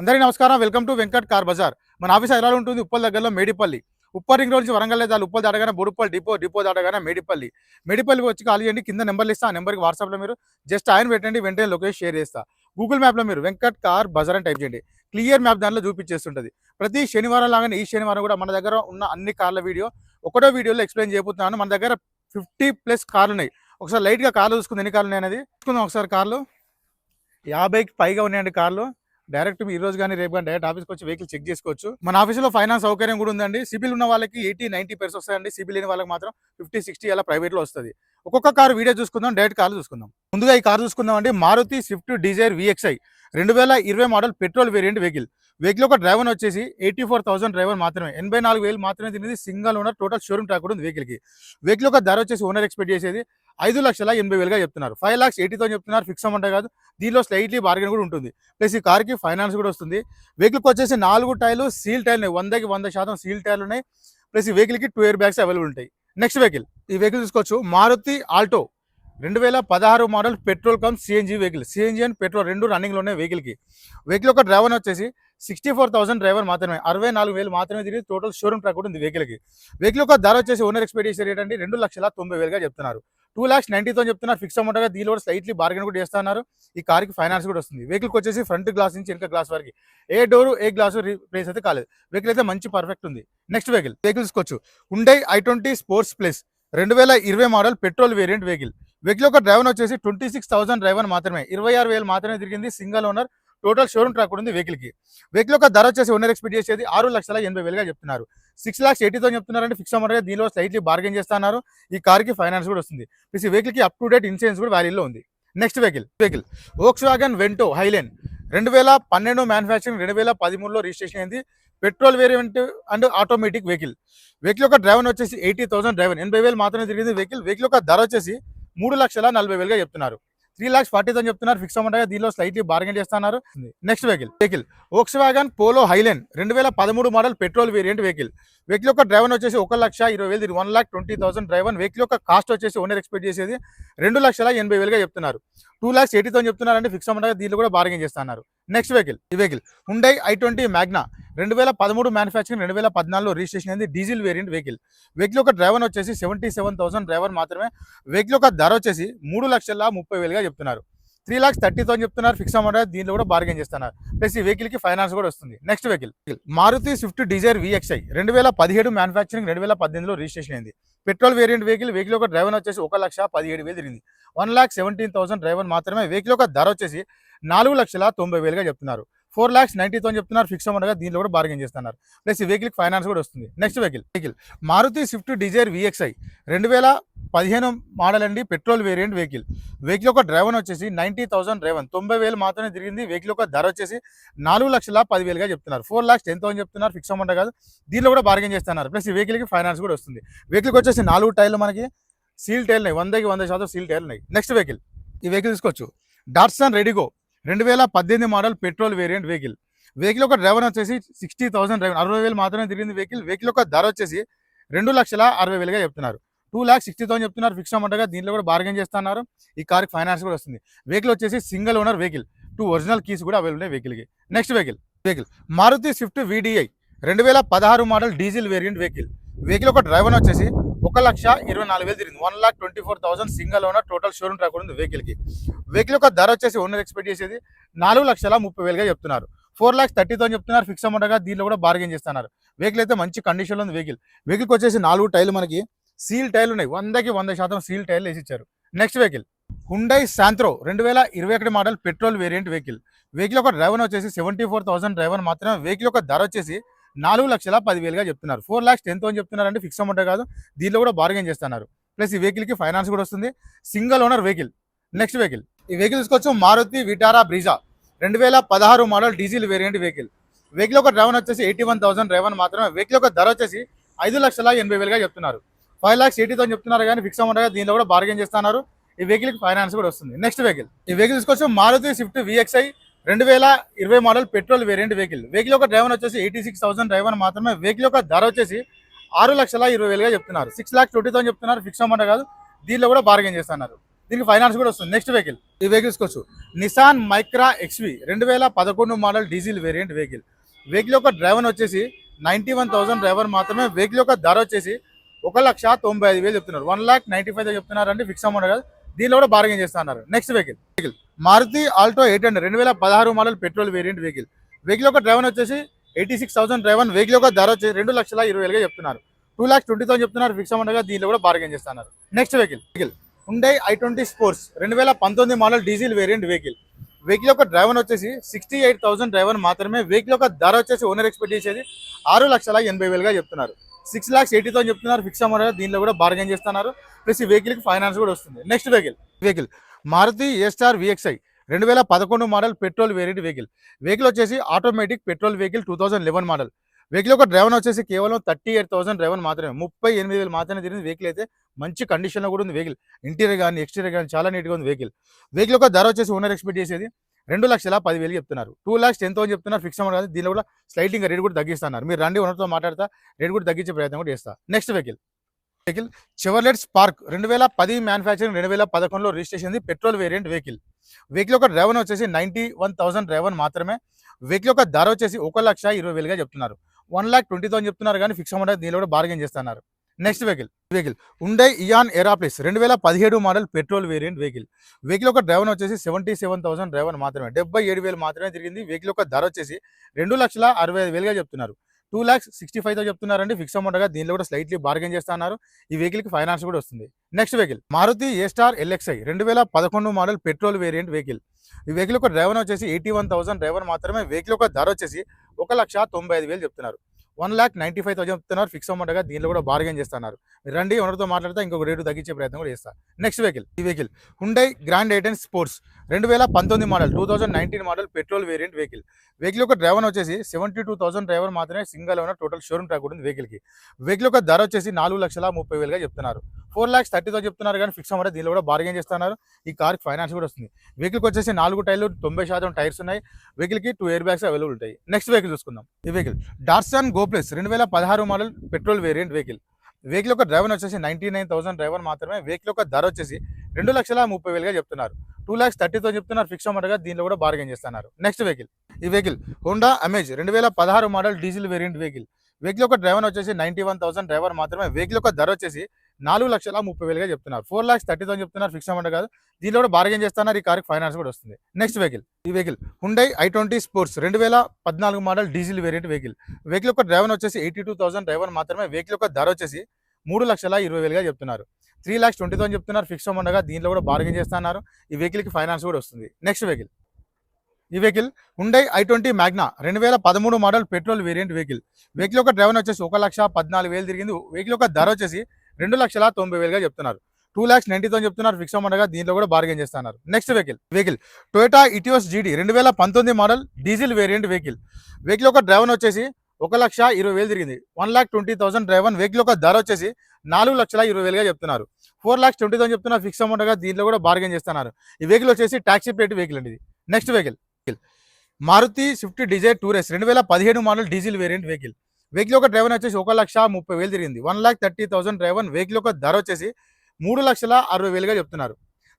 అందరికీ నమస్కారం. Welcome to Venkat car Bazaar. మన ఆఫీస్ ఎలా ఉంటుంది ఉప్పల్ దగ్గరలో మేడిపల్లి. ఉప్పల్ రింగ్ రోడ్ నుంచి వరంగల్ దాని ఉప్పల్ దాటగానే బొడుపల్ డిపో డిపో దాటగానే మేడిపల్లి. మేడిపల్లి వచ్చి కాల్ చేయండి. కింద నెంబర్లు ఇస్తా ఆ నెంబర్కి వాట్సాప్లో మీరు జస్ట్ ఆయన పెట్టండి. వెంటనే లొకేషన్ షేర్ చేస్తా. గూగుల్ మ్యాప్లో మీరు వెంకట్ కార్ బజార్ అని టైప్ చేయండి. క్లియర్ మ్యాప్ దాంట్లో చూపించేస్తుంటుంది. ప్రతి శనివారం లాగానే ఈ శనివారం కూడా మన దగ్గర ఉన్న అన్ని కార్ల వీడియో ఒకటో వీడియోలో ఎక్స్ప్లెయిన్ చేయబోతున్నాను. మన దగ్గర ఫిఫ్టీ ప్లస్ కార్లు ఉన్నాయి. ఒకసారి లైట్గా కార్లు చూసుకుంది ఎన్ని కార్లు ఉన్నాయి అనేది చూసుకుందాం ఒకసారి కార్లు. యాభైకి పైగా ఉన్నాయండి కార్లు. డైరెక్ట్ ఈ రోజు కానీ రేపు కానీ డైరెక్ట్ ఆఫీస్కి వచ్చి వెహికల్ చెక్ చేసుకోవచ్చు. మన ఆఫీస్లో ఫైనాన్స్ సౌకర్యం కూడా ఉందండి. సిబిల్ ఉన్న వాళ్ళకి ఎయిటీ నైన్టీ పర్సెంట్ వస్తాయండి. సిబిల్ లేని వాళ్ళకి మాత్రం ఫిఫ్టీ సిక్స్టీ అలా ప్రైవేట్లో వస్తుంది. ఒక్కొక్క కారు వీడియో చూసుకుందాం డైరెక్ట్ కార్ చూసుకుందాం. ముందుగా ఈ కారు చూసుకుందాం అండి మారుతి స్విఫ్ట్ డిజైర్ విఎక్స్ఐ రెండు వేల ఇరవై model petrol variant vehicle. Vehicle ఒక డ్రైవర్ వచ్చేసి ఎయిటీ ఫోర్ థౌసండ్ డ్రైవర్ మాత్రమే. ఎనభై నాలుగు వేలు మాత్రమే తినేది single owner total showroom track కూడా ఉంది వెహికల్కి. వెహికల్ ఒక ధర వచ్చేసి ఓనర్ ఎక్స్పెక్ట్ చేసేది ఐదు లక్షల ఎనభై వేలుగా చెప్తున్నారు. ఫైవ్ లాక్స్ ఎయిటీతో చెప్తున్నారు. ఫిక్స్ అమౌంట్ కాదు. దీనిలో స్లైట్లీ బార్గెన్ కూడా ఉంటుంది. ప్లస్ ఈ కార్కి ఫైనాన్స్ కూడా వస్తుంది. వెహికల్కి వచ్చేసి నాలుగు టైర్లు సీల్ టైర్లు ఉన్నాయి. వందకి వంద శాతం సీల్ టైర్లు ఉన్నాయి. ప్లస్ ఈ వెహికల్కి టూ ఇయర్ బ్యాగ్స్ అవైలబుల్ ఉంటాయి. నెక్స్ట్ వెహికల్ ఈ వెహికల్ తీసుకోవచ్చు మారుతి ఆల్టో రెండు వేల పదహారు model petrol cum CNG vehicle CNG and petrol రెండు రన్నింగ్లో ఉన్నాయి వెహికల్కి వెహికల్ ఒక డ్రైవర్ వచ్చేసి సిక్స్టీ ఫోర్ థౌసండ్ డ్రైవర్ మాత్రమే. అరవై నాలుగు వేలు మాత్రమే తిరిగి టోటల్ షోరూమ్ ట్రాక్ ఉంది వెహికల్కి వెహికల్ ఒక ధర వచ్చేసి ఓనర్ ఎక్స్పెక్టేషన్ రేట్ అంటే రెండు లక్షల తొంభై వేలుగా చెప్తున్నారు. టూ లాక్స్ నైన్టీతో చెప్తున్నారు. ఫిక్స్ అమౌంట్గా దీని కూడా స్లైట్లీ బార్గెన్ కూడా చేస్తున్నారు. ఈ కార్కి ఫైనాన్స్ కూడా వస్తుంది. వెహికల్కి వచ్చేసి ఫ్రంట్ గ్లాస్ నుంచి వెనక గ్లాస్ వరకు. ఏ డోర్ ఏ గ్లాస్ రీప్లేస్ అయితే కాలేదు. వెహికల్ అయితే మంచి పర్ఫెక్ట్ ఉంది. నెక్స్ట్ వెహికల్ వెహికల్ తీసుకోవచ్చు ఉండే ఐ ట్వంటీ స్పోర్ట్స్ ప్లస్ రెండు వేల ఇరవై model petrol variant vehicle vehicle ఒక డ్రైవర్ వచ్చేసి ట్వంటీ సిక్స్ థౌసండ్ డ్రైవర్ మాత్రమే. ఇరవై ఆరు వేలు మాత్రమే తిరిగింది. Single owner total showroom track ఉంది వెహికల్కి. వెహికల్ ఒక ధర వచ్చేసి ఓనర్ ఎక్స్పెక్ట్ చేసేది ఆరు లక్షల ఎనభై వేలుగా చెప్తున్నారు. సిక్స్ లాక్స్ ఎయిటీతో చెప్తున్నారంటే ఫిక్స్ అమౌంట్ దీనిలో స్లైట్లీ బార్గెన్ చేస్తున్నారు ఈ కార్కి ఫైనాన్స్ కూడా వస్తుంది. ప్లస్ ఈ వెహికల్కి అప్ టు డేట్ ఇన్సూరెన్స్ కూడా వ్యాలీలో ఉంది. Next vehicle vehicle Volkswagen Vento Highline రెండు వేల పన్నెండు మ్యానుఫ్యాక్చరింగ్ రెండు వేల పదమూడులో రిజిస్ట్రేషన్ అయింది. Petrol variant and automatic vehicle vehicle యొక్క డ్రైవర్ వచ్చేసి ఎయిటీ థౌసండ్ డ్రైవర్ ఎనభై వేలు మాత్రమే తిరిగింది వెహికల్ వెహికల్ యొక్క ధర వచ్చేసి మూడు లక్షల నలభై వేలుగా చెప్తున్నారు. త్రీ లాక్స్ ఫార్టీ థౌసండ్ చెప్తున్నారు. ఫిక్స్ అమౌంట్ దీనిలో స్లైట్లీ బార్గెన్ చేస్తున్నారు. Next vehicle vehicle Volkswagen Polo Highline రెండు వేల పదమూడు model petrol variant vehicle vehicle యొక్క డ్రైవర్ వచ్చేసి ఒక లక్ష ఇరవై వేలు one lakh twenty thousand driver vehicle యొక్క కాస్ట్ వచ్చేసి ఓనర్ ఎక్స్పెక్ట్ చేసేది రెండు లక్షల ఎనభై వేలుగా చెప్తున్నారు. టూ లాక్స్ ఎయిటీ థౌసండ్ చెప్తున్నారంటే ఫిక్స్ అమౌంట్ దీనిలో కూడా బార్గెన్ చేస్తున్నారు. నెక్స్ట్ వెహికల్ ఈ vehicle Hyundai i twenty Magna రెండు వేల పదమూడు మ్యానుఫ్యాక్చరింగ్ రెండు వేల పద్నాలుగులో రిజిస్ట్రేషన్ అయింది డీజిల్ వేరియంట్ వెహికల్ వెహికల్ ఒక డ్రైవర్ వచ్చేసి సెవెంటీ సెవెన్ థౌసండ్ డ్రైవర్ మాత్రమే. వెహికల్ యొక్క ధర వచ్చేసి మూడు లక్షల ముప్పై వేలుగా చెప్తున్నారు. త్రీ లాక్స్ థర్టీ థౌసండ్ చెప్తున్నారు ఫిక్స్ అమౌంట్ దీనిలో కూడా బార్గెన్ చేస్తున్నారు. ప్లస్ ఈ వెహికల్కి ఫైనాన్స్ కూడా వస్తుంది. Next vehicle Maruti Swift Dzire VXi రెండు వేల పదిహేడు మ్యానుఫ్యాక్చరింగ్ రెండు వేల పద్దెనిమిదిలో రిజిస్ట్రేషన్ అయింది. పెట్రోల్ వేరియంట్ వెహికల్ వెహికల్ ఒక డ్రైవర్ వచ్చేసి ఒక లక్ష పదిహేడు వేలు తిరిగింది. One lakh seventeen thousand driver మాత్రమే వెహికల్ ఒక ధర వచ్చేసి నాలుగు లక్షల తొంభై వేలుగా చెప్తున్నారు. ఫోర్ లాక్స్ నైన్టీతో చెప్తున్నారు ఫిక్స్ అమౌంట్గా దీనిలో కూడా బార్గెన్ చేస్తున్నారు. ప్లస్ ఈ వెహికల్ ఫైనాన్స్ కూడా వస్తుంది. Next vehicle vehicle Maruti Swift Dzire VXi రెండు వేల పదిహేను మోడల్ అండి పెట్రోల్ వేరియంట్ వెహికల్ వెహికల్ యొక్క డ్రైవర్ వచ్చేసి నైంటీ థౌసండ్ డ్రైవర్ తొంభై వేలు మాత్రమే తిరిగింది. వెహికల్ యొక్క ధర వచ్చేసి నాలుగు లక్షల పదివేలుగా చెప్తున్నారు. ఫోర్ లాక్స్ టెన్ థౌసండ్ చెప్తున్నారు ఫిక్స్ అమౌంట్ కాదు. దీనిలో కూడా బార్గెన్ చేస్తున్నారు. ప్లస్ ఈ వెహికల్కి ఫైనాన్స్ కూడా వస్తుంది. వెహికల్కి వచ్చేసి నాలుగు టైర్లు మనకి. సీల్ టైర్లు ఉన్నాయి. వందకి వంద శాతం సీల్ టైర్లు ఉన్నాయి. నెక్స్ట్ వెహికల్ ఈ వెహికల్ తీసుకోవచ్చు. డాట్సన్ రెడిగో రెండు వేల పద్దెనిమిది model petrol variant vehicle. Vehicle ఒక డ్రైవర్ వచ్చేసి సిక్స్టీ థౌసండ్ డ్రైవర్ అరవై వేలు మాత్రమే తిరిగింది వెహికల్. వెహికల్ యొక్క ధర వచ్చేసి రెండు లక్షల అరవై వేలుగా చెప్తున్నారు. టూ ల్యాక్ సిక్స్టీ థౌసండ్ చెప్తున్నారు. ఫిక్స్ అమౌంట్గా దీనిలో కూడా బార్గెన్ చేస్తున్నారు. ఈ కార్కి ఫైనాన్స్ కూడా వస్తుంది. వెహికల్ వచ్చేసి single owner vehicle. Two original keys కూడా అవైలబుల్ ఉన్నాయి వెహికల్కి. Next vehicle. Vehicle. Maruti Swift VDI రెండు వేల పదహారు model diesel variant vehicle. Vehicle ఒక డ్రైవర్ వచ్చేసి ఒక లక్ష ఇరవై నాలుగు వేలు తిరిగింది. One lakh twenty four thousand single owner total showroom track ఉంది వెహికల్కి వెహికల్ యొక్క ధర వచ్చేసి ఓనర్ ఎక్స్పెక్ట్ చేసేది నాలుగు లక్షల ముప్పై వేలుగా చెప్తున్నారు. ఫోర్ లాక్స్ థౌసండ్ చెప్తున్నారు. ఫిక్స్ అమౌంట్గా దీనిలో కూడా బార్గెన్ చేస్తున్నారు. వెహికల్ అయితే మంచి కండిషన్లో ఉంది వెహికల్ వెహికల్కి వచ్చేసి నాలుగు టైర్లు మనకి సీల్ టైర్లు ఉన్నాయి. వందకి వంద శాతం సీల్ టైర్లు వేసి ఇచ్చారు. నెక్స్ట్ వెహికల్ హుండై శాంత్రో రెండు వేల ఇరవై ఒకటి model petrol variant vehicle vehicle ఒక డ్రైవర్ వచ్చేసి సెవెంటీ ఫోర్ థౌసండ్ డ్రైవర్ మాత్రమే. వెహికల్ యొక్క ధర వచ్చేసి నాలుగు లక్షల పదివేలుగా చెప్తున్నారు. ఫోర్ లాక్స్ టెన్తో అని చెప్తున్నారు అంటే ఫిక్స్ అమౌంట్ కాదు. దీనిలో కూడా బార్గెన్ చేస్తున్నారు. ప్లస్ ఈ వెహికల్కి ఫైనాన్స్ కూడా వస్తుంది. Single owner vehicle next vehicle ఈ వెహికల్ తీసుకొచ్చి మారుతి విటారా బ్రిజా రెండు వేల పదహారు model diesel variant vehicle vehicle ఒక డ్రైవన్ వచ్చేసి ఎయిటీ వన్ థౌసండ్ డ్రైవర్ మాత్రమే. వెహికల్ యొక్క ధర వచ్చేసి ఐదు లక్షల ఎనభై వేలుగా చెప్తున్నారు. ఫైవ్ లాక్స్ ఎయిటీ థౌసండ్ చెప్తున్నారు కానీ ఫిక్స్ అమౌంట్ దీనిలో కూడా బార్గెన్ చేస్తున్నారు. ఈ వెహికల్కి ఫైనాన్స్ కూడా వస్తుంది. నెక్స్ట్ వెహికల్ ఈ వెహికల్ తీసుకొచ్చి మారుతి స్విఫ్ట్ విఎక్స్ఐ రెండు వేల ఇరవై model petrol variant vehicle. Vehicle యొక్క డ్రైవర్ వచ్చేసి ఎయిటీ సిక్స్ థౌసండ్ డ్రైవర్ మాత్రమే. వెహికల్ యొక్క ధర వచ్చేసి ఆరు లక్షల ఇరవై వేలుగా చెప్తున్నారు. సిక్స్ ల్యాక్ ట్వంటీ థౌసండ్ చెప్తున్నారు. ఫిక్స్ అమౌంట్ కాదు. దీనిలో కూడా బార్గెన్ చేస్తున్నారు. దీనికి ఫైనాన్స్ కూడా వస్తుంది. నెక్స్ట్ వెహికల్ ఈ వెహికల్స్ వచ్చు నిసాన్ మైక్రా ఎక్స్వి రెండు వేల పదకొండు model diesel variant vehicle vehicle యొక్క డ్రైవర్ వచ్చేసి నైంటీ వన్ థౌసండ్ డ్రైవర్ మాత్రమే. వెహికల్ యొక్క ధర వచ్చేసి ఒక లక్ష తొంభై ఐదు వేలు చెప్తున్నారు. వన్ ల్యాక్ నైంటీ ఫైవ్ చెప్తున్నారు అంటే ఫిక్స్ అమౌంట్ కాదు. దీనిలో కూడా బార్గెన్ చేస్తున్నారు next vehicle vehicle Maruti Alto eight hundred. రెండు వేల పదహారు model petrol variant vehicle vehicle యొక్క డ్రైవర్ వచ్చేసి eighty six thousand driver vehicle యొక్క ధర వచ్చేసి రెండు లక్షల ఇరవై వేలుగా చెప్తున్నారు. టూ ల్యాక్స్ ట్వంటీ థౌసండ్ చెప్తున్నారు. ఫిక్స్ అమౌంట్గా దీనిలో కూడా బార్గెన్ చేస్తున్నారు నెక్స్ట్ వెహికల్ వెహికల్ ఉండే ఐ ట్వంటీ స్పోర్ట్స్ రెండు వేల పంతొమ్మిది model diesel variant vehicle vehicle యొక్క డ్రైవర్ వచ్చేసి సిక్స్టీ ఎయిట్ థౌసండ్ డ్రైవర్ మాత్రమే. వెహికల్ యొక్క ధర వచ్చేసి ఓనర్ ఎక్స్పెక్ట్ చేసేది ఆరు లక్షల ఎనభై వేలుగా చెప్తున్నారు. సిక్స్ లాక్స్ ఎయిటీ థౌసండ్ చెప్తున్నారు ఫిక్స్ అమౌంట్ దీనిలో కూడా బార్గెన్ చేస్తున్నారు. ప్లస్ ఈ వెహికల్కి ఫైనాన్స్ కూడా వస్తుంది. Next vehicle vehicle Maruti A VXI రెండు వేల పదకొండు model petrol variant vehicle vehicle వచ్చేసి automatic petrol vehicle two thousand eleven model vehicle ఒక డ్రైవర్ వచ్చేసి కేవలం థర్టీ ఎయిట్ థౌసండ్ డ్రైవర్ మాత్రమే. ముప్పై ఎనిమిది వేలు మాత్రమే తిరిగింది వెహికల్ అయితే మంచి కండిషన్లో కూడా ఉంది వెహికల్ ఇంటీరియర్ కానీ ఎక్స్టీరియర్ కానీ చాలా నీట్గా ఉంది వెహికల్ వెహికల్ ఒక ధర వచ్చేసి ఓనర్ ఎక్స్పెక్ట్ చేసేది రెండు లక్షల పదివేలు చెప్తున్నారు. టూ ల్యాక్స్ టెన్ థౌసండ్ చెప్తున్నారు. ఫిక్స్ అమౌంట్ కాదు. దీనిలో కూడా స్లైటింగ్ రేట్ కూడా తగ్గిస్తున్నారు. మీరు రండి ఉన్నతో మాట్లాడతా. రేట్ కూడా తగ్గించే ప్రయత్నం కూడా చేస్తా. Next vehicle vehicle Chevrolet Spark రెండు వేల పది మ్యానుఫ్యాక్చరింగ్ రెండు వేల పదకొండులో registration petrol variant vehicle vehicle యొక్క డ్రైవర్ వచ్చేసి నైంటీ వన్ థౌసండ్ డ్రైవర్ మాత్రమే. వెహికల్ యొక్క ధర వచ్చేసి ఒక లక్ష ఇరవై వేలుగా చెప్తున్నారు. వన్ ల్యాక్ ట్వంటీ థౌసండ్ చెప్తున్నారు కానీ ఫిక్స్ అమౌంట్ దీనిలో కూడా బార్గెన్ చేస్తున్నారు. నెక్స్ట్ వెహికల్ వెహికల్ ఉండే ఇయాన్ ఎరాప్లేస్ రెండు వేల పదిహేడు model petrol variant vehicle vehicle ఒక డ్రైవర్ వచ్చేసి సెవెంటీ సెవెన్ థౌసండ్ డ్రైవర్ మాత్రమే. డెబ్బై ఏడు వేలు మాత్రమే తిరిగింది. వెహికల్ యొక్క ధర వచ్చేసి రెండు లక్షల అరవై ఐదు వేలుగా చెప్తున్నారు. టూ ల్యాక్స్ సిక్స్టీ ఫైవ్తో చెప్తున్నారండి. ఫిక్స్ అమౌంట్గా దీనిలో కూడా స్లైట్లీ బార్గెన్ చేస్తున్నారు ఈ వెహికల్కి ఫైనాన్స్ కూడా వస్తుంది. Next vehicle Maruti A Star LXI రెండు వేల పదకొండు మోడల్ పెట్రోల్ వేరియంట్ వెహికల్ ఈ వెహికల్ ఒక డ్రైవర్ వచ్చేసి ఎయిటీ వన్ థౌసండ్ డ్రైవర్ మాత్రమే. వెహికల్ యొక్క ధర వచ్చేసి ఒక లక్ష తొంభై ఐదు వేలు చెప్తున్నారు. One lakh ninety five thousand చెప్తున్నారు. ఫిక్స్ అమౌంట్గా దీనిలో కూడా బార్గెన్ చేస్తున్నారు. మీరు రండి ఓనర్తో మాట్లాడితే ఇంకొక రేటు తగ్గించే ప్రయత్నం కూడా చేస్తారు. నెక్స్ట్ వెహికల్ ఈ vehicle Hyundai Grand I ten sports రెండు వేల పంతొమ్మిది model two thousand nineteen model petrol variant vehicle vehicle యొక్క డ్రైవర్ వచ్చేసి సెవెంటీ టూ థౌసండ్ డ్రైవర్ మాత్రమే single owner total showroom track ఉంటుంది వెహికల్కి. వెహికల్ యొక్క ధర వచ్చేసి నాలుగు లక్షల ముప్పై వేలుగా చెప్తున్నారు. ఫోర్ ల్యాక్స్ థర్టీతో చెప్తున్నారు కానీ ఫిక్స్ అమౌంట్ దీనిలో కూడా బార్గెన్ చేస్తున్నారు. ఈ కార్ ఫైనాన్స్ కూడా వస్తుంది. వెహికల్కి వచ్చేసి నాలుగు టైర్లు తొంభై శాతం టైర్స్ ఉన్నాయి. వెహికల్కి టూ ఎయిర్ బ్యాగ్స్ అవైలబుల్ ఉంటాయి. నెక్స్ట్ వెహికల్ చూసుకుందాం. ఈ వెహికల్ డార్సన్ గోప్లెస్ రెండు వేల పదహారు model petrol variant vehicle vehicle యొక్క డ్రైవర్ వచ్చేసి నైంటీ నైన్ థౌసండ్ డ్రైవర్ మాత్రమే. వెహికల్ యొక్క ధర వచ్చేసి రెండు లక్షల ముప్పై వేలుగా చెప్తున్నారు. టూ ల్యాక్స్ థర్టీతో చెప్తున్నారు. ఫిక్స్ అమౌంట్గా దీనిలో కూడా బార్గెన్ చేస్తున్నారు. నెక్స్ట్ వెహికల్ ఈ వెహికల్ హోండా అమేజ్ రెండు వేల పదహారు model diesel variant vehicle vehicle యొక్క డ్రైవర్ వచ్చేసి నైంటీ వన్ థౌసండ్ డ్రైవర్ మాత్రమే. వెహికల్ యొక్క ధర వచ్చేసి నాలుగు లక్షల ముప్పై వేలుగా చెప్తున్నారు. ఫోర్ లాక్స్ థర్టీ థౌసండ్ చెప్తున్నారు ఫిక్స్ అమౌంట్ కాదు. దీనిలో కూడా బార్గెన్ చేస్తున్నారు ఈ కార్కి ఫైనాన్స్ కూడా వస్తుంది. నెక్స్ట్ వెహికల్ ఈ vehicle Hyundai I twenty sports రెండు వేల పద్నాలుగు model diesel variant vehicle vehicle యొక్క డ్రైవర్ వచ్చేసి ఎయిటీ టూ థౌసండ్ డ్రైవర్ మాత్రమే వెహికల్ యొక్క ధర వచ్చేసి మూడు లక్షల ఇరవై వేలుగా చెప్తున్నారు. త్రీ ల్యాక్స్ ట్వంటీ థౌసండ్ చెప్తున్నారు ఫిక్స్ అమౌంట్గా దీనిలో కూడా బార్గెన్ చేస్తున్నారు. ఈ వెహికల్కి ఫైనాన్స్ కూడా వస్తుంది. నెక్స్ట్ వెహికల్ ఈ vehicle Hyundai I twenty Magna రెండు వేల పదమూడు model petrol variant vehicle vehicle యొక్క డ్రైవర్ వచ్చేసి ఒక లక్ష పద్నాలుగు వేలు తిరిగింది. వెహికల్ యొక్క ధర వచ్చేసి రెండు లక్షల తొంభై వేలుగా చెప్తున్నారు. టూ ల్యాక్స్ నైన్టీతో చెప్తున్నారు. ఫిక్స్ అమౌంట్గా దీనిలో కూడా బార్గెన్ చేస్తున్నారు. Next vehicle vehicle Toyota Etios GD రెండు వేల పంతొమ్మిది model diesel variant vehicle vehicle ఒక డ్రైవర్ వచ్చేసి ఒక లక్ష ఇరవై వేలు తిరిగింది. One lakh twenty thousand driver vehicle ఒక ధర వచ్చేసి నాలుగు లక్షల ఇరవై వేలుగా చెప్తున్నారు. ఫోర్ ల్యాక్స్ ట్వంటీ థౌసండ్ చెప్తున్నారు ఫిక్స్ అమౌంట్గా దీంట్లో కూడా బార్గెన్ చేస్తున్నారు. ఈ వెహికల్ వచ్చేసి టాక్సీ ప్లేట్ వెహికల్ అండి next vehicle Maruti Swift Dzire Tour S రెండు వేల పదిహేడు model diesel variant vehicle vehicle యొక్క డ్రైవర్ వచ్చేసి ఒక లక్ష ముప్పై వేలు తిరిగింది. One lakh thirty thousand driver vehicle యొక్క ధర వచ్చేసి మూడు లక్షల అరవై వేలుగా చెప్తున్నారు.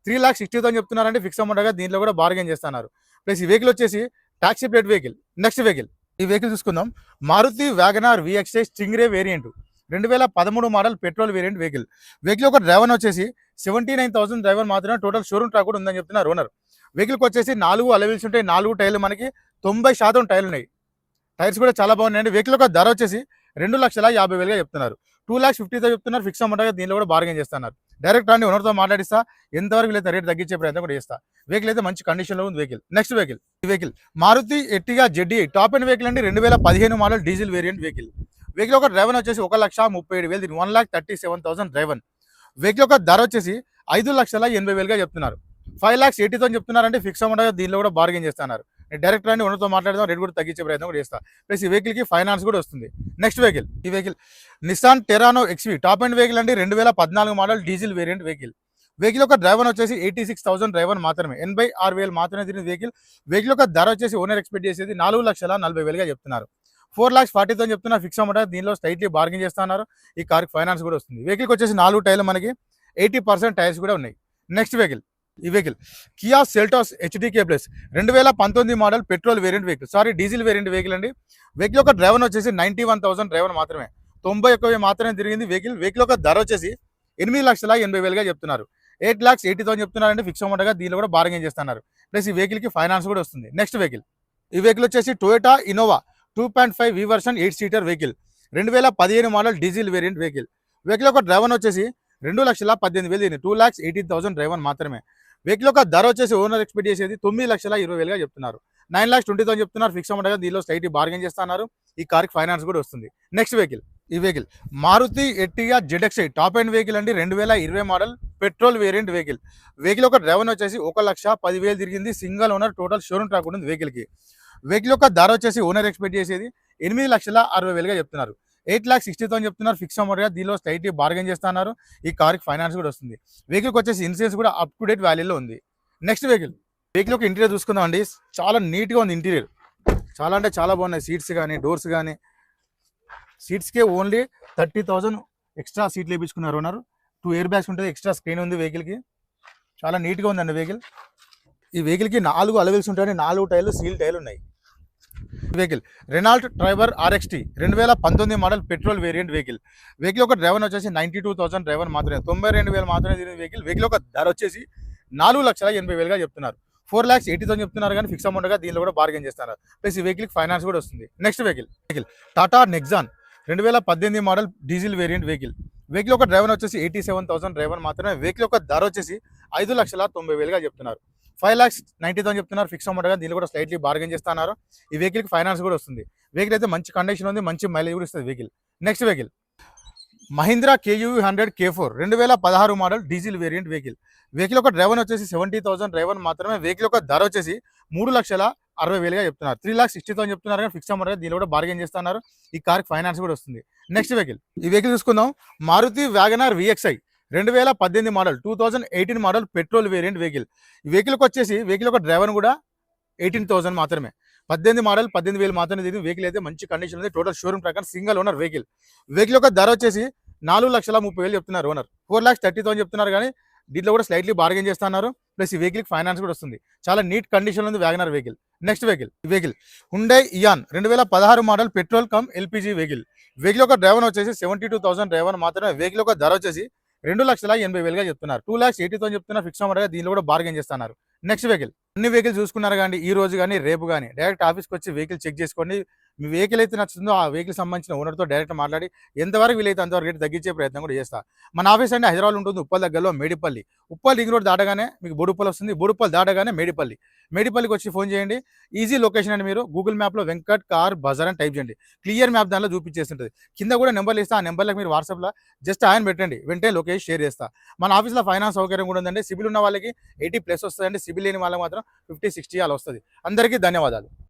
త్రీ లాక్ సిక్స్టీ థౌసండ్ చెప్తున్నారంటే ఫిక్స్ అమౌంట్గా దీంట్లో కూడా బార్గెన్ చేస్తున్నారు. ప్లస్ ఈ వెహికల్ వచ్చేసి taxi plate vehicle next vehicle. ఈ వెహికల్ చూసుకుందాం. Maruti Wagon R VXI Stingray variant రెండు వేల పదమూడు model petrol variant vehicle. Vehicle యొక్క డ్రైవర్ వచ్చేసి సెవెంటీ నైన్ థౌసండ్ డ్రైవర్ మాత్రమే టోటల్ షోరూమ్ ట్రాక్ కూడా ఉందని చెప్తున్నారు ఓనర్. వెహికల్కి వచ్చేసి నాలుగు అలవిల్స్ ఉంటాయి. నాలుగు టైర్లు మనకి తొంభై శాతం టైర్లు ఉన్నాయి. టైర్స్ కూడా చాలా బాగున్నాయండి. వెహికల్ యొక్క ధర వచ్చేసి రెండు లక్షల యాభై వేలుగా చెప్తున్నారు. టూ లాక్స్ ఫిఫ్టీతో చెప్తున్నారు. ఫిక్స్ అమౌంట్ దీనిలో కూడా బార్గెన్ చేస్తున్నారు. డైరెక్ట్ అండి ఓనర్తో మాట్లాడిస్తా. ఎంతవరకు లేదా రేట్ తగ్గించే ప్రయత్నం కూడా చేస్తా. వెహికల్ అయితే మంచి కండిషన్లో ఉంది వెహికల్. Next vehicle. ఈ vehicle. Maruti Ertiga ZDI top end vehicle అండి. రెండు వేల పదిహేను model diesel variant vehicle. Vehicle ఒక డ్రైవర్ వచ్చేసి ఒక లక్ష ముప్పై ఏడు వేలు one lakh thirty seven thousand driver. Vehicle యొక్క ధర వచ్చేసి ఐదు లక్షల ఎనభై వేలుగా చెప్తున్నారు. ఫైవ్ లాక్స్ ఎయిటీతో చెప్తున్నారంటే ఫిక్స్ అమౌంట్ దీనిలో కూడా బార్గెన్ చేస్తున్నారు. డైరెక్ట్ అండి ఓనర్తో మాట్లాడదాం రేట్ కూడా తగ్గించే ప్రయత్నం కూడా చేస్తా. ప్లస్ ఈ వెహికల్కి ఫైనాన్స్ కూడా వస్తుంది. నెక్స్ట్ వెహికల్ ఈ vehicle Nissan Terrano XV top end vehicle అండి రెండు వేల పద్నాలుగు model diesel variant vehicle vehicle యొక్క డ్రైవర్ వచ్చేసి ఎయిటీ సిక్స్ థౌసండ్ డ్రైవర్ మాత్రమే. ఎనభై ఆరు వేలు మాత్రమే తిరిగిన వెహికల్ వెహికల్ యొక్క ధర వచ్చేసి ఓనర్ ఎక్స్పెక్ట్ చేసేది నాలుగు లక్షల నలభై వేలుగా చెప్తున్నారు. ఫోర్ లాక్స్ ఫార్టీతో చెప్తున్నా ఫిక్స్ అమౌంట్ దీనిలో స్టైట్లీ బార్గెన్ చేస్తున్నారు. ఈ కార్కి ఫైనాన్స్ కూడా వస్తుంది. వెహికల్కి వచ్చేసి నాలుగు టైర్లు మనకి. ఎయిటీ పర్సెంట్ టైర్స్ కూడా ఉన్నాయి. నెక్స్ట్ వెహికల్ ఈ vehicle Kia Seltos HTK plus రెండు వేల పంతొమ్మిది model petrol variant vehicle sorry diesel variant vehicle అండి. వెహికల్ యొక్క డ్రైవర్ వచ్చేసి నైంటీ వన్ థౌసండ్ డ్రైవర్ మాత్రమే. తొంభై ఒక్క మాత్రమే తిరిగింది వెహికల్ వెహికల్ యొక్క ధర వచ్చేసి ఎనిమిది లక్షల ఎనభై వేలుగా చెప్తున్నారు. ఎయిట్ ల్యాక్స్ ఎయిటీ థౌసండ్ చెప్తున్నారంటే ఫిక్స్ అమౌంట్గా దీనిలో కూడా బార్గెన్ చేస్తున్నారు. ప్లస్ ఈ వెహికల్కి ఫైనాన్స్ కూడా వస్తుంది. నెక్స్ట్ వెహికల్ ఈ వెహికల్ వచ్చేసి Toyota Innova two point five V version eight seater vehicle రెండు వేల పదిహేను model diesel variant vehicle vehicle యొక్క డ్రైవర్ వచ్చేసి రెండు లక్షల పద్దెనిమిది వేలు two lakhs eighteen thousand driver మాత్రమే. వెహికల్ యొక్క ధర వచ్చేసి ఓనర్ ఎక్స్పెక్ట్ చేసేది తొమ్మిది లక్షల ఇరవై వేలుగా చెప్తున్నారు. నైన్ లాక్స్ ట్వంటీ థౌసండ్ చెప్తున్నారు. ఫిక్స్ అమౌంట్ దీనిలో స్లైట్ బార్గెన్ చేస్తున్నారు. ఈ కార్కి ఫైనాన్స్ కూడా వస్తుంది. నెక్స్ట్ వెహికల్ ఈ వెహికల్ మారుతి ఎట్టియా జెడెక్సై టాప్ ఎండ్ వెహికల్ అండి. రెండు వేల ఇరవై model petrol variant vehicle vehicle యొక్క డ్రైవర్ వచ్చేసి ఒక లక్ష పదివేలు తిరిగింది. Single owner total showroom track ఉంటుంది వెహికల్కి వెహికల్ యొక్క ధర వచ్చేసి ఓనర్ ఎక్స్పెక్ట్ చేసేది ఎనిమిది లక్షల అరవై వేలుగా చెప్తున్నారు. ఎయిట్ ల్యాక్ సిక్స్టీ థౌసండ్ చెప్తున్నారు. ఫిక్స్ అమౌంట్గా దీనిలో స్టైట్ బార్గెన్ చేస్తున్నారు. ఈ కార్కి ఫైనాన్స్ కూడా వస్తుంది. వెహికల్కి వచ్చేసి ఇన్సూరెన్స్ కూడా అప్ టు డేట్ వాల్యూలో ఉంది. నెక్స్ట్ వెహికల్ వెహికల్ ఒక ఇంటీరియర్ చూసుకుందాం అండి. చాలా నీట్గా ఉంది ఇంటీరియర్ చాలా అంటే చాలా బాగున్నాయి. సీట్స్ కానీ డోర్స్ కానీ సీట్స్కే ఓన్లీ థర్టీ థౌజండ్ ఎక్స్ట్రా సీట్లు వేయించుకున్నారు ఉన్నారు టూ ఇయర్ బ్యాగ్స్ ఉంటుంది ఎక్స్ట్రా స్క్రీన్ ఉంది వెహికల్కి చాలా నీట్గా ఉందండి వెహికల్ ఈ వెహికల్కి నాలుగు అలవెల్స్ ఉంటాయని నాలుగు టైర్లు సీల్ టైర్లు ఉన్నాయి. వెహికల్. రెనాల్ట్ డ్రైవర్ ఆర్ఎక్స్టీ రెండు వేల పంతొమ్మిది model petrol variant vehicle vehicle ఒక డ్రైవర్ వచ్చేసి నైంటీ టూ థౌసండ్ డ్రైవర్ మాత్రమే. తొంభై రెండు వేలు మాత్రమే తిరిగిన వెహికల్ వెహికల్ ఒక ధర వచ్చేసి నాలుగు లక్షల ఎనభై వేలుగా చెప్తున్నారు. ఫోర్ ల్యాక్స్ ఎయిటీ థౌసండ్ చెప్తున్నారు కానీ ఫిక్స్ అమౌంట్గా దీనిలో కూడా బార్గెన్ చేస్తున్నారు. ప్లస్ ఈ వెహికల్కి ఫైనాన్స్ కూడా వస్తుంది. Next vehicle vehicle Tata Nexon రెండు వేల పద్దెనిమిది model diesel variant vehicle vehicle ఒక డ్రైవర్ వచ్చేసి ఎయిటీ సెవెన్ థౌసండ్ డ్రైవర్ మాత్రమే. వెహికల్ ఒక ధర వచ్చేసి ఐదు లక్షల తొంభై వేలుగా చెప్తున్నారు. ఫైవ్ ల్యాక్స్ నైంటీ థౌసండ్ చెప్తున్నారు ఫిక్స్ అంటారు దీన్ని కూడా స్లైట్లీ బార్గెన్ చేస్తున్నారు ఈ వెహికల్కి ఫైనాన్స్ కూడా వస్తుంది. వెహికల్ అయితే మంచి కండిషన్ ఉంది మంచి మైలేజ్ కూడా ఇస్తుంది vehicle next vehicle Mahindra KUV hundred K four రెండు వేల పదహారు model diesel variant vehicle vehicle యొక్క డ్రైవర్ వచ్చేసి సెవెంటీ థౌసండ్ డ్రైవర్ మాత్రమే వెహికల్ యొక్క ధర వచ్చేసి మూడు లక్షల అరవై వేలుగా చెప్తున్నారు. త్రీ లాక్స్ సిక్స్టీ థౌసండ్ చెప్తున్నారు కానీ ఫిక్స్ అమౌంట్ దీనిలో కూడా బార్గెన్ చేస్తున్నారు ఈ కార్కి ఫైనాన్స్ కూడా వస్తుంది. నెక్స్ట్ వెహికల్ ఈ వెహికల్ చూసుకుందాం. మారుతి వ్యాగనార్ విఎక్స్ఐ రెండు వేల పద్దెనిమిది model two thousand eighteen model petrol variant vehicle ఈ వెహికల్కి వచ్చేసి వెహికల్ ఒక డ్రైవర్ కూడా ఎయిటీన్ థౌసండ్ మాత్రమే. పద్దెనిమిది మోడల్ పద్దెనిమిది వేలు మాత్రమే దీని వెహికల్ అయితే మంచి కండిషన్ ఉంది. టోటల్ షోరూమ్ ప్రకారం సింగల్ ఓనర్ వెహికల్ వెహికల్ యొక్క ధర వచ్చేసి నాలుగు లక్షల ముప్పై వేలు చెప్తున్నారు owner four lakhs thirty thousand చెప్తున్నారు కానీ దీంట్లో కూడా స్లైట్లీ బార్గెన్ చేస్తున్నారు. ప్లస్ ఈ వెహికల్కి ఫైనాన్స్ కూడా వస్తుంది. చాలా నీట్ కండిషన్ ఉంది WagonR vehicle next vehicle vehicle Hyundai Eon రెండు వేల పదహారు model petrol cum LPG vehicle vehicle ఒక డ్రైవర్ వచ్చేసి సెవెంటీ టూ థౌసండ్ డ్రైవర్ మాత్రమే. వెహికల్ ఒక ధర వచ్చేసి రెండు లక్షల ఎనభై వేలుగా చెప్తున్నారు. టూ లాక్స్ ఎయిటీ థౌసండ్ చెప్తున్నా ఫిక్స్ అమౌంట్గా దీనిలో కూడా బార్గెన్ చేస్తున్నారు. నెక్స్ట్ వెహికల్ అన్ని వెహికల్ చూసుకున్నారు కానీ ఈ రోజు కానీ రేపు కానీ డైరెక్ట్ ఆఫీస్కి వచ్చి వెహికల్ చెక్ చేసుకోండి. మీ వెహికల్ అయితే నచ్చుతుందో ఆ వెహికల్ సంబంధించిన ఓనర్తో డైరెక్ట్ మాట్లాడి ఎంతవరకు వీలైతే అంతవరకు రేటు తగ్గించే ప్రయత్నం కూడా చేస్తా. మన ఆఫీస్ అంటే హైదరాబాద్ ఉంటుంది ఉప్పల్ దగ్గరలో మేడిపల్లి. ఉప్పల్ రింగ్ రోడ్ దాటగానే మీకు బొడుప్పల్ వస్తుంది బొడుప్పల్ దాటగానే మేడిపల్లి. మేడిపల్లికి వచ్చి ఫోన్ చేయండి. ఈజీ లొకేషన్ అని మీరు గూగుల్ మ్యాప్లో వెంకట్ కార్ బజార్ అని టైప్ చేయండి. క్లియర్ మ్యాప్ దానిలో చూపించేస్తుంటుంది. కింద కూడా నెంబర్లు ఇస్తా ఆ నెంబర్లకు మీరు వాట్సాప్లో జస్ట్ ఆయన పెట్టండి వెంటనే లొకేషన్ షేర్ చేస్తా. మన ఆఫీస్లో ఫైనాన్స్ సౌకర్యం కూడా ఉందండి. సిబిల్ ఉన్న వాళ్ళకి ఎయిటీ ప్లస్ వస్తుందండి. సిబిల్ లేని వాళ్ళకి మాత్రం ఫిఫ్టీ సిక్స్టీ అలా వస్తుంది. అందరికీ ధన్యవాదాలు.